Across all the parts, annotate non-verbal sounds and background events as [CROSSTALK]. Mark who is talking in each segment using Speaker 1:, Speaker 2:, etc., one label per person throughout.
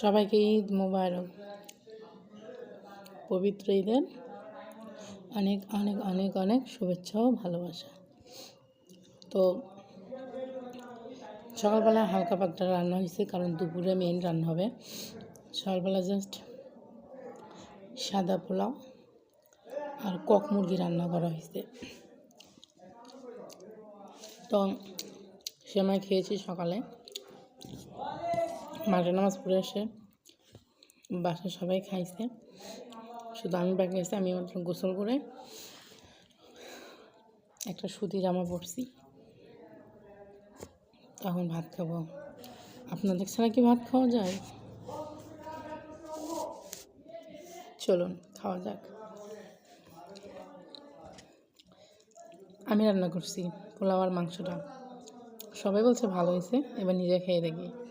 Speaker 1: সবাইকে ঈদ মোবারক। পবিত্র ঈদের অনেক অনেক অনেক অনেক শুভেচ্ছা ও ভালোবাসা। তো সকালবেলা হালকা পাকটা রান্না হয়েছে, কারণ দুপুরে মেন রান্না হবে। সকালবেলা জাস্ট সাদা পোলাও আর কক মুরগি রান্না করা হয়েছে। তো সেমাই খেয়েছি সকালে। মাঠে নামাজ পড়ে এসে বাসায় সবাই খাইছে। শুধু আমি বাকি আছি, আমি মাত্র গোসল করে একটা সুতি জামা পরছি। তখন ভাত খাব। আপনাদের ছাড়া কি ভাত খাওয়া যায়? চলুন, খাওয়া যাক। আমি রান্না করছি, পোলাও আর মাংসটা। সবাই বলছে ভালো হয়েছে, এবার নিজে খেয়ে দেখি।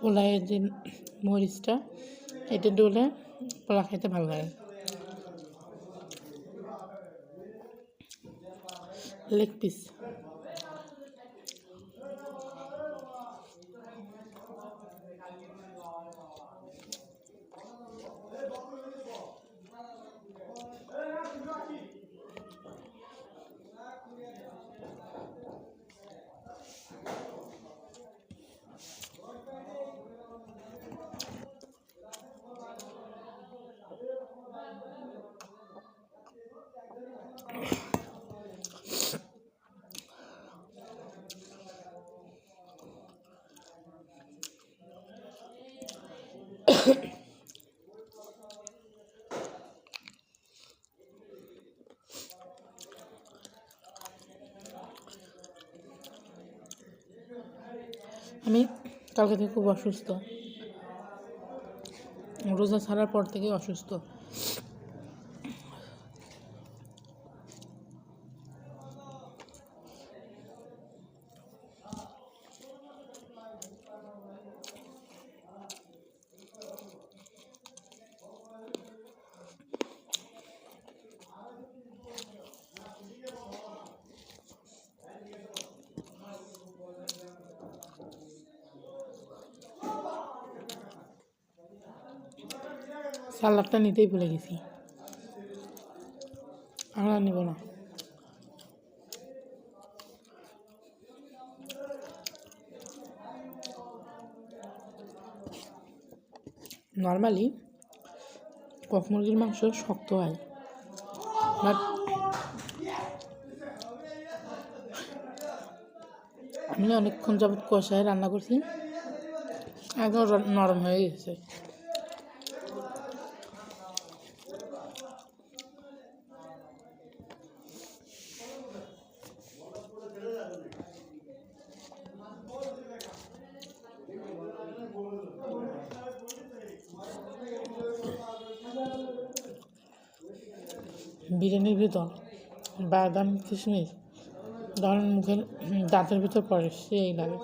Speaker 1: পোলাওয়ের যে মরিচটা এটা ডলে পোলা খাইতে ভালো লাগে। লেগ পিস আমি কালকে থেকে খুব অসুস্থ। রোজা ছাড়ার পর থেকে অসুস্থ। সালাডটা নিতেই ভুলে গেছি। আমরা নেব না। নর্মালি কক মুরগির মাংস শক্ত হয় বাট আমি অনেকক্ষণ যাবৎ কষায় রান্না করছি, একদম নরম হয়ে গেছে। বিরিয়ানির ভিতর বাদাম কিশমিশ ধরেন মুখের দাঁতের ভিতর পড়ে সেই লাগে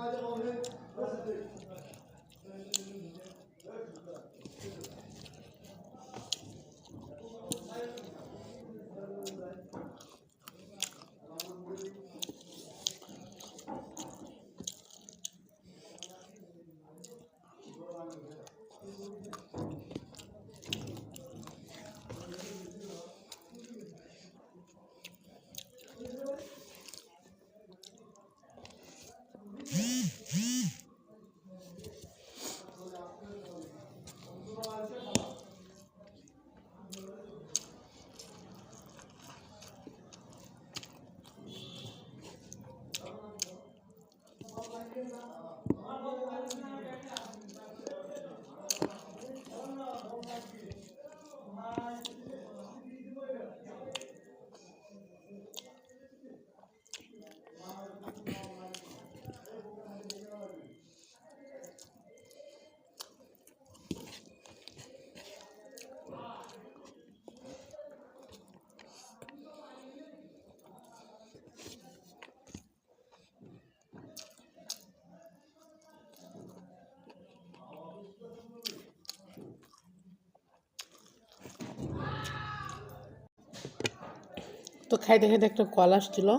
Speaker 1: তো খাইতে খাইতে একটা কল আসছিল।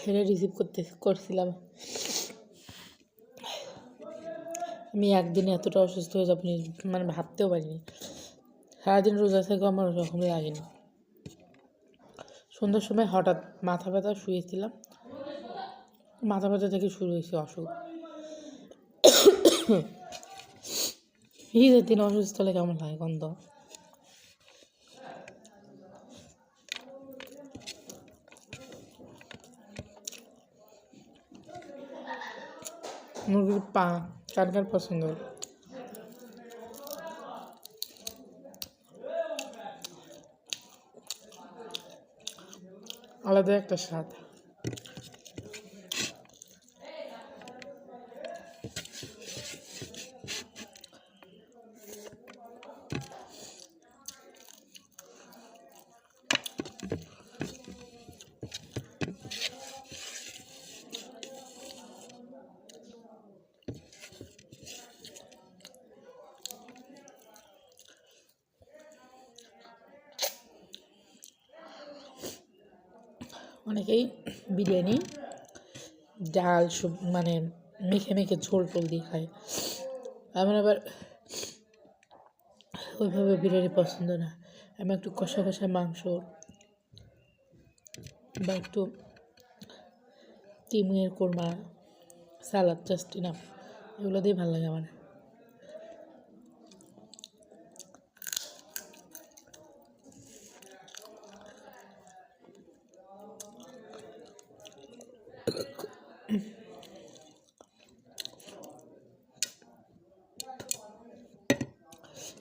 Speaker 1: সেটা রিসিভ করতে, করছিলাম। আমি একদিনে এতটা অসুস্থ হয়ে যাব মানে ভাবতেও পারিনি। সারাদিন রোজা থেকে আমার ওরকমই লাগেনি। সন্ধ্যার সময় হঠাৎ মাথা ব্যথা, শুয়েছিলাম। মাথা ব্যথা থেকে শুরু হয়েছে অসুখ। [COUGHS] ঈদের দিন অসুস্থ হলে কেমন লাগে গন্ধ মুরগির পা কার কার পছন্দ? আলাদা একটা স্বাদ। অনেকেই বিরিয়ানি, ডাল সব মানে মেখে মেখে ঝোল টোল দিয়ে খায়। আমার আবার ওইভাবে বিরিয়ানি পছন্দ না। আমি একটু কষা কষা মাংস বা একটু তিমুয়ের কোরমা, সালাদ, জাস্ট না এগুলো দিয়ে ভালো লাগে আমার।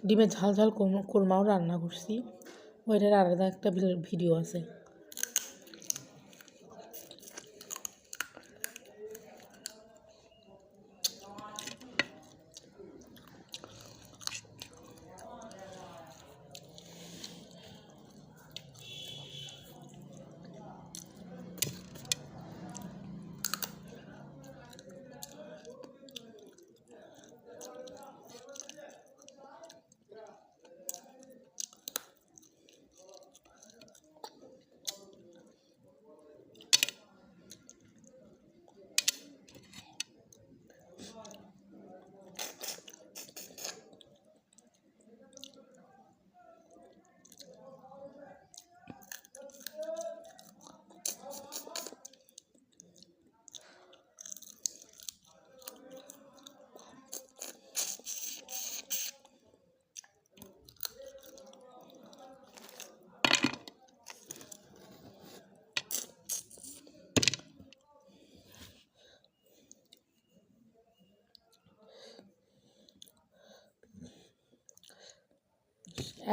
Speaker 1: ডিমের ঝাল ঝাল কোরমা কোরমাও রান্না করছি। ওইটার আলাদা একটা ভিডিও আছে।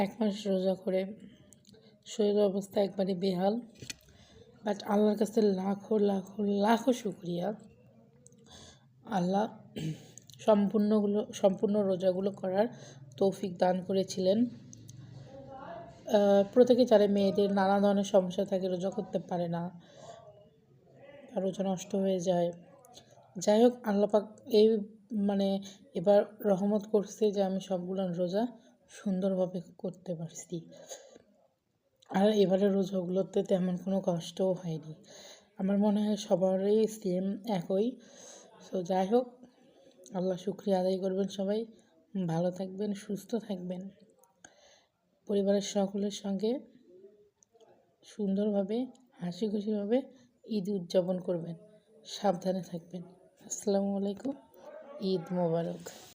Speaker 1: এক মাস রোজা করে শরীর অবস্থা একবারে বেহাল। বাট আল্লাহর কাছে লাখো লাখো লাখো শুক্রিয়া। আল্লাহ সম্পূর্ণগুলো, সম্পূর্ণ রোজাগুলো করার তৌফিক দান করেছিলেন। প্রত্যেকে যারা মেয়েদের নানা ধরনের সমস্যা থাকে, রোজা করতে পারে না রোজা নষ্ট হয়ে যায়। যাই হোক আল্লাপাক এই মানে এবার রহমত করছে যে আমি সবগুলো রোজা সুন্দরভাবে করতে পারছি। আর এবারে রোজাগুলোতে তেমন কোনো কষ্টও হয়নি। আমার মনে হয় সবারই সেম একই। সো যাই হোক, আল্লাহ শুক্রিয়া আদায় করবেন সবাই। ভালো থাকবেন, সুস্থ থাকবেন। পরিবারের সকলের সঙ্গে সুন্দরভাবে হাসি খুশিভাবে ঈদ উদযাপন করবেন। সাবধানে থাকবেন। আসসালামু আলাইকুম। ঈদ মোবারক।